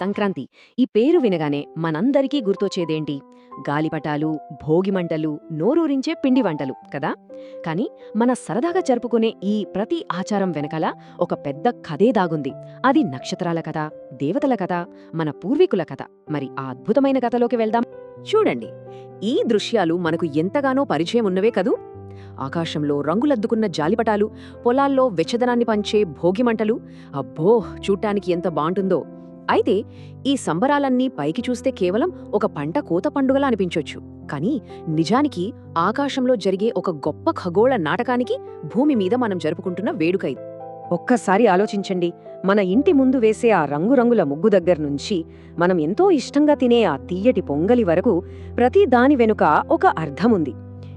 సంక్రాంతి. ఈ పేరు వినగానే మనందరికీ గుర్తొచ్చేదేంటి? గాలిపటాలు భోగిమంటలు నోరూరించే పిండి వంటలు కదా? కానీ మన సరదాగా జరుపుకునే ఈ ప్రతి ఆచారం వెనకాల ఒక పెద్ద కథే దాగుంది. అది నక్షత్రాల కథ దేవతల కథ మన పూర్వీకుల కథ. మరి ఆ అద్భుతమైన కథలోకి వెళ్దాం. చూడండి ఈ దృశ్యాలు మనకు ఎంతగానో పరిచయం ఉన్నవే కదూ? ఆకాశంలో రంగులద్దుకున్న జాలిపటాలు పొలాల్లో వెచ్చదనాన్ని పంచే భోగిమంటలు అబ్బో! చూడ్డానికి ఎంత బాంటుందో! అయితే ఈ సంబరాలన్నీ పైకి చూస్తే కేవలం ఒక పంట కోత పండుగలా అనిపించొచ్చు. కానీ నిజానికి ఆకాశంలో జరిగే ఒక గొప్ప ఖగోళ నాటకానికి భూమి మీద మనం జరుపుకుంటున్న వేడుక ఇది. ఒక్కసారి ఆలోచించండి. మన ఇంటి ముందు వేసే ఆ రంగురంగుల ముగ్గు దగ్గర నుంచి మనం ఎంతో ఇష్టంగా తినే ఆ తీయటి పొంగలి వరకు ప్రతి దాని వెనుక ఒక అర్థముంది.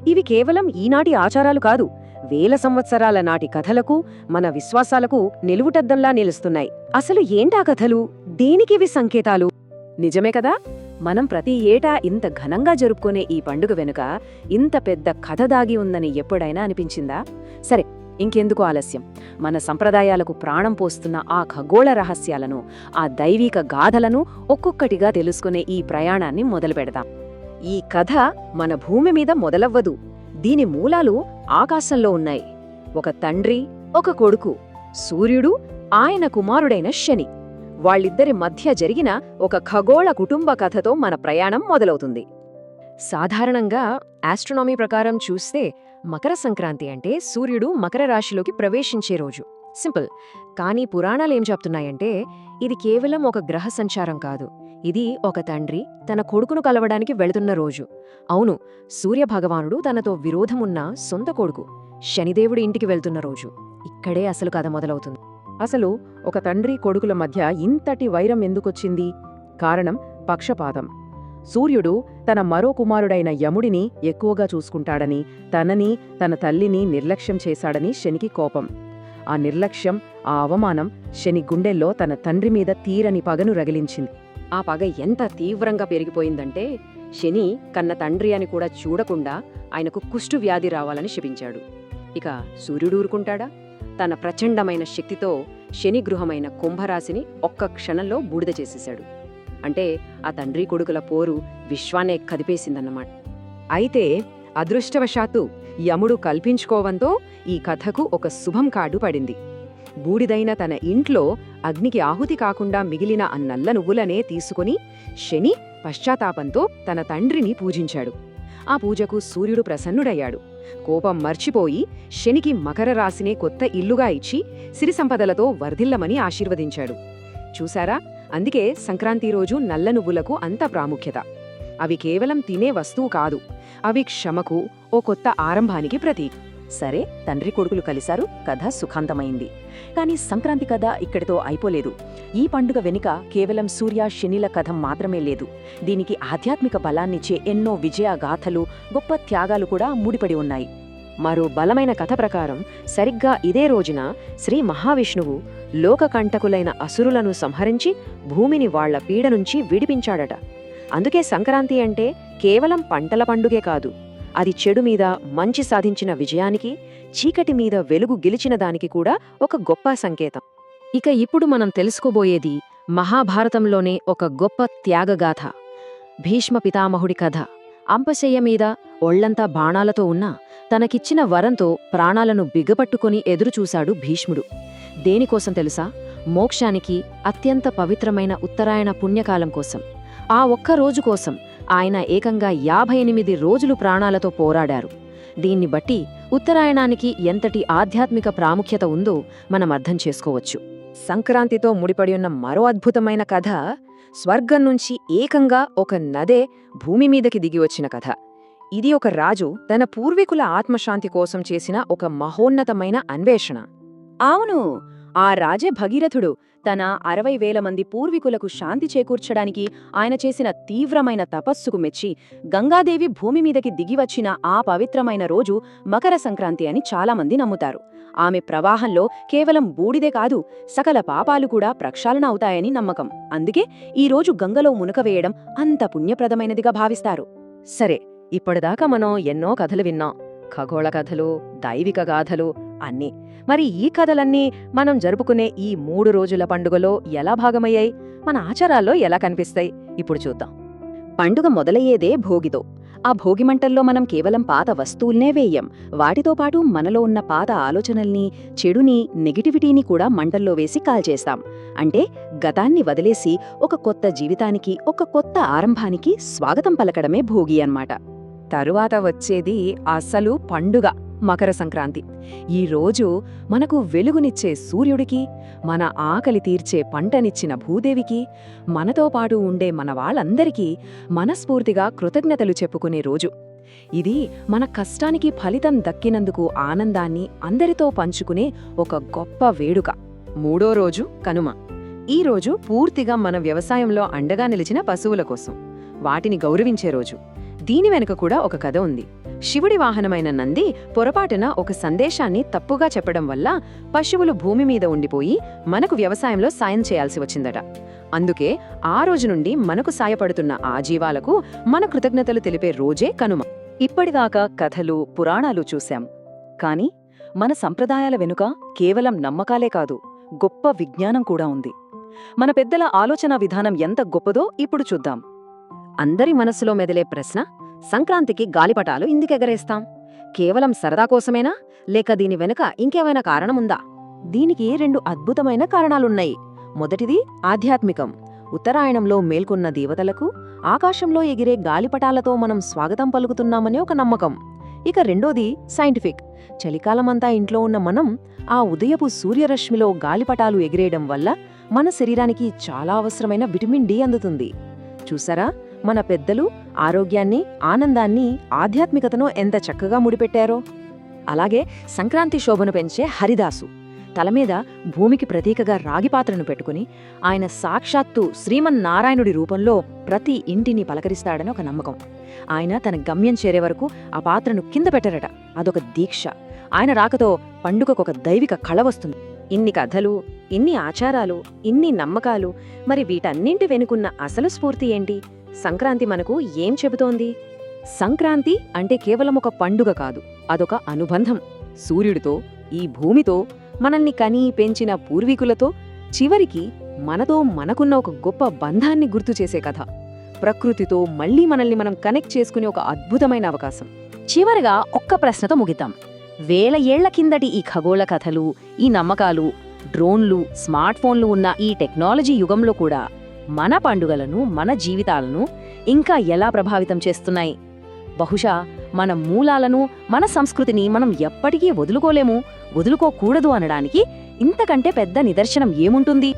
ఇవి కేవలం ఈనాటి ఆచారాలు కాదు వేల సంవత్సరాల నాటి కథలకు మన విశ్వాసాలకు నిలువుటద్దంలా నిలుస్తున్నాయి. అసలు ఏంటా కథలు? దేనికివి సంకేతాలు? నిజమే కదా? మనం ప్రతి ఏటా ఇంత ఘనంగా జరుపుకునే ఈ పండుగ వెనుక ఇంత పెద్ద కథ దాగి ఉందని ఎప్పుడైనా అనిపించిందా? సరే ఇంకెందుకు ఆలస్యం. మన సంప్రదాయాలకు ప్రాణం పోస్తున్న ఆ ఖగోళ రహస్యాలను ఆ దైవిక గాథలను ఒక్కొక్కటిగా తెలుసుకునే ఈ ప్రయాణాన్ని మొదలుపెడదాం. ఈ కథ మన భూమి మీద మొదలవ్వదు. దీని మూలాలు ఆకాశంలో ఉన్నాయి. ఒక తండ్రి ఒక కొడుకు. సూర్యుడు ఆయన కుమారుడైన శని. వాళ్ళిద్దరి మధ్య జరిగిన ఒక ఖగోళ కుటుంబ కథతో మన ప్రయాణం మొదలవుతుంది. సాధారణంగా ఆస్ట్రోనామీ ప్రకారం చూస్తే మకర సంక్రాంతి అంటే సూర్యుడు మకర రాశిలోకి ప్రవేశించే రోజు. సింపుల్. కానీ పురాణాలేం చెప్తున్నాయంటే ఇది కేవలం ఒక గ్రహ సంచారం కాదు. ఇది ఒక తండ్రి తన కొడుకును కలవడానికి వెళుతున్న రోజు. అవును సూర్యభగవానుడు తనతో విరోధమున్న సొంత కొడుకు శనిదేవుడి ఇంటికి వెళ్తున్న రోజు. ఇక్కడే అసలు కథ మొదలవుతుంది. అసలు ఒక తండ్రి కొడుకుల మధ్య ఇంతటి వైరం ఎందుకొచ్చింది? కారణం పక్షపాతం. సూర్యుడు తన మరో కుమారుడైన యముడిని ఎక్కువగా చూసుకుంటాడని తనని తన తల్లిని నిర్లక్ష్యం చేశాడని శనికి కోపం. ఆ నిర్లక్ష్యం ఆ అవమానం శని గుండెల్లో తన తండ్రి మీద తీరని పగను రగిలించింది. ఆ పగ ఎంత తీవ్రంగా పెరిగిపోయిందంటే శని కన్న తండ్రి అని కూడా చూడకుండా ఆయనకు కుష్టు వ్యాధి రావాలని శపించాడు. ఇక సూర్యుడు ఊరుకుంటాడా? తన ప్రచండమైన శక్తితో శని గృహమైన కుంభరాశిని ఒక్క క్షణంలో బూడిద చేసేశాడు. అంటే ఆ తండ్రి కొడుకుల పోరు విశ్వాన్నే కదిపేసిందన్నమాట. అయితే అదృష్టవశాత్తు యముడు కల్పించుకోవంతో ఈ కథకు ఒక శుభం కాడు పడింది. బూడిదైన తన ఇంట్లో అగ్నికి ఆహుతి కాకుండా మిగిలిన ఆ నల్ల నువ్వులనే తీసుకుని శని పశ్చాత్తాపంతో తన తండ్రిని పూజించాడు. ఆ పూజకు సూర్యుడు ప్రసన్నుడయ్యాడు. కోపం మర్చిపోయి శనికి మకర రాశినే కొత్త ఇల్లుగా ఇచ్చి సిరి సంపదలతో వర్ధిల్లమని ఆశీర్వదించాడు. చూశారా? అందుకే సంక్రాంతి రోజు నల్ల నువ్వులకు అంత ప్రాముఖ్యత. అవి కేవలం తినే వస్తువు కాదు అవి క్షమకు ఓ కొత్త ఆరంభానికి ప్రతీక. సరే తండ్రి కొడుకులు కలిశారు కథ సుఖాంతమైంది. కానీ సంక్రాంతి కథ ఇక్కడితో అయిపోలేదు. ఈ పండుగ వెనుక కేవలం సూర్య శనిల కథ మాత్రమే లేదు. దీనికి ఆధ్యాత్మిక బలాన్నిచ్చే ఎన్నో విజయగాథలు గొప్ప త్యాగాలు కూడా ముడిపడి ఉన్నాయి. మరో బలమైన కథ ప్రకారం సరిగ్గా ఇదే రోజున శ్రీ మహావిష్ణువు లోకకంటకులైన అసురులను సంహరించి భూమిని వాళ్ళ పీడ నుంచి విడిపించాడట. అందుకే సంక్రాంతి అంటే కేవలం పంటల పండుగే కాదు. అది చెడు మీద మంచి సాధించిన విజయానికి చీకటి మీద వెలుగు గెలిచిన దానికి కూడా ఒక గొప్ప సంకేతం. ఇక ఇప్పుడు మనం తెలుసుకోబోయేది మహాభారతంలోనే ఒక గొప్ప త్యాగగాథ. భీష్మ పితామహుడి కథ. అంపశయ్య మీద ఒళ్ళంతా బాణాలతో ఉన్నా తనకిచ్చిన వరంతో ప్రాణాలను బిగపట్టుకుని ఎదురుచూశాడు భీష్ముడు. దేనికోసం తెలుసా? మోక్షానికి అత్యంత పవిత్రమైన ఉత్తరాయణ పుణ్యకాలం కోసం. ఆ ఒక్క రోజు కోసం ఆయన ఏకంగా యాభై ఎనిమిది రోజులు ప్రాణాలతో పోరాడారు. దీన్ని బట్టి ఉత్తరాయణానికి ఎంతటి ఆధ్యాత్మిక ప్రాముఖ్యత ఉందో మనం అర్థం చేసుకోవచ్చు. సంక్రాంతితో ముడిపడి ఉన్న మరో అద్భుతమైన కథ స్వర్గం నుంచి ఏకంగా ఒక నదే భూమి మీదకి దిగి వచ్చిన కథ. ఇది ఒక రాజు తన పూర్వీకుల ఆత్మశాంతి కోసం చేసిన ఒక మహోన్నతమైన అన్వేషణ. అవును ఆ రాజే భగీరథుడు తన అరవై వేల మంది పూర్వీకులకు శాంతి చేకూర్చడానికి ఆయన చేసిన తీవ్రమైన తపస్సుకు మెచ్చి గంగాదేవి భూమి మీదకి దిగివచ్చిన ఆ పవిత్రమైన రోజు మకర సంక్రాంతి అని చాలామంది నమ్ముతారు. ఆమె ప్రవాహంలో కేవలం బూడిదే కాదు సకల పాపాలు కూడా ప్రక్షాళన అవుతాయని నమ్మకం. అందుకే ఈ రోజు గంగలో మునకవేయడం అంత పుణ్యప్రదమైనదిగా భావిస్తారు. సరే ఇప్పటిదాకా మనం ఎన్నో కథలు విన్నాం. ఖగోళ కథలు దైవిక గాథలు అన్నీ. మరి ఈ కథలన్నీ మనం జరుపుకునే ఈ మూడు రోజుల పండుగలో ఎలా భాగమయ్యాయి? మన ఆచారాల్లో ఎలా కనిపిస్తాయి? ఇప్పుడు చూద్దాం. పండుగ మొదలయ్యేదే భోగితో ఆ భోగిమంటల్లో మనం కేవలం పాత వస్తువుల్నే వేయం. వాటితో పాటు మనలో ఉన్న పాత ఆలోచనల్ని చెడుని నెగిటివిటీని కూడా మంటల్లో వేసి కాల్చేస్తాం. అంటే గతాన్ని వదిలేసి ఒక కొత్త జీవితానికి ఒక కొత్త ఆరంభానికి స్వాగతం పలకడమే భోగి అన్నమాట. తరువాత వచ్చేది అసలు పండుగ. మకర సంక్రాంతి. ఈ రోజు మనకు వెలుగునిచ్చే సూర్యుడికి మన ఆకలి తీర్చే పంటనిచ్చిన భూదేవికి మనతో పాటు ఉండే మన వాళ్ళందరికీ మనస్ఫూర్తిగా కృతజ్ఞతలు చెప్పుకునే రోజు. ఇది మన కష్టానికి ఫలితం దక్కినందుకు ఆనందాన్ని అందరితో పంచుకునే ఒక గొప్ప వేడుక. మూడో రోజు కనుమ. ఈ రోజు పూర్తిగా మన వ్యవసాయంలో అండగా నిలిచిన పశువుల కోసం వాటిని గౌరవించే రోజు. దీని వెనుక కూడా ఒక కథ ఉంది. శివుడి వాహనమైన నంది పొరపాటున ఒక సందేశాన్ని తప్పుగా చెప్పడం వల్ల పశువులు భూమి మీద ఉండిపోయి మనకు వ్యవసాయంలో సాయం చేయాల్సి వచ్చిందట. అందుకే ఆ రోజు నుండి మనకు సాయపడుతున్న ఆ జీవాలకు మన కృతజ్ఞతలు తెలిపే రోజే కనుమ. ఇప్పటిదాకా కథలు పురాణాలు చూశాం. కాని మన సంప్రదాయాల వెనుక కేవలం నమ్మకాలే కాదు గొప్ప విజ్ఞానం కూడా ఉంది. మన పెద్దల ఆలోచన విధానం ఎంత గొప్పదో ఇప్పుడు చూద్దాం. అందరి మనసులో మెదిలే ప్రశ్న సంక్రాంతికి గాలిపటాలు ఇందుకెగరేస్తాం. కేవలం సరదా కోసమేనా? లేక దీని వెనుక ఇంకేమైనా కారణముందా? దీనికి రెండు అద్భుతమైన కారణాలున్నాయి? మొదటిది ఆధ్యాత్మికం. ఉత్తరాయణంలో మేల్కొన్న దేవతలకు ఆకాశంలో ఎగిరే గాలిపటాలతో మనం స్వాగతం పలుకుతున్నామనే ఒక నమ్మకం. ఇక రెండోది సైంటిఫిక్. చలికాలమంతా ఇంట్లో ఉన్న మనం ఆ ఉదయపు సూర్యరశ్మిలో గాలిపటాలు ఎగిరేయడం వల్ల మన శరీరానికి చాలా అవసరమైన విటమిన్ డి అందుతుంది. చూసారా? మన పెద్దలు ఆరోగ్యాన్ని ఆనందాన్ని ఆధ్యాత్మికతను ఎంత చక్కగా ముడిపెట్టారో. అలాగే సంక్రాంతి శోభను పెంచే హరిదాసు తల మీద భూమికి ప్రతీకగా రాగి పాత్రను పెట్టుకుని ఆయన సాక్షాత్తు శ్రీమన్నారాయణుడి రూపంలో ప్రతి ఇంటిని పలకరిస్తాడని ఒక నమ్మకం. ఆయన తన గమ్యం చేరే వరకు ఆ పాత్రను కింద పెట్టరట. అదొక దీక్ష. ఆయన రాకతో పండుగకొక దైవిక కళ వస్తుంది. ఇన్ని కథలు ఇన్ని ఆచారాలు ఇన్ని నమ్మకాలు మరి వీటన్నింటి వెనుకున్న అసలు స్ఫూర్తి ఏంటి? సంక్రాంతి మనకు ఏం చెబుతోంది? సంక్రాంతి అంటే కేవలం ఒక పండుగ కాదు అదొక అనుబంధం. సూర్యుడితో ఈ భూమితో మనల్ని కని పెంచిన పూర్వీకులతో చివరికి మనతో మనకున్న ఒక గొప్ప బంధాన్ని గుర్తు చేసే కథ. ప్రకృతితో మళ్ళీ మనల్ని మనం కనెక్ట్ చేసుకునే ఒక అద్భుతమైన అవకాశం. చివరగా ఒక్క ప్రశ్నతో ముగిద్దాం. వేల ఏళ్ళ కిందటి ఈ ఖగోళ కథలు ఈ నమ్మకాలు డ్రోన్లు స్మార్ట్ ఫోన్లు ఉన్న ఈ టెక్నాలజీ యుగంలో కూడా మన పండుగలను మన జీవితాలను ఇంకా ఎలా ప్రభావితం చేస్తున్నాయి? బహుశా మన మూలాలను మన సంస్కృతిని మనం ఎప్పటికీ వదులుకోలేము వదులుకోకూడదు అనడానికి ఇంతకంటే పెద్ద నిదర్శనం ఏముంటుంది?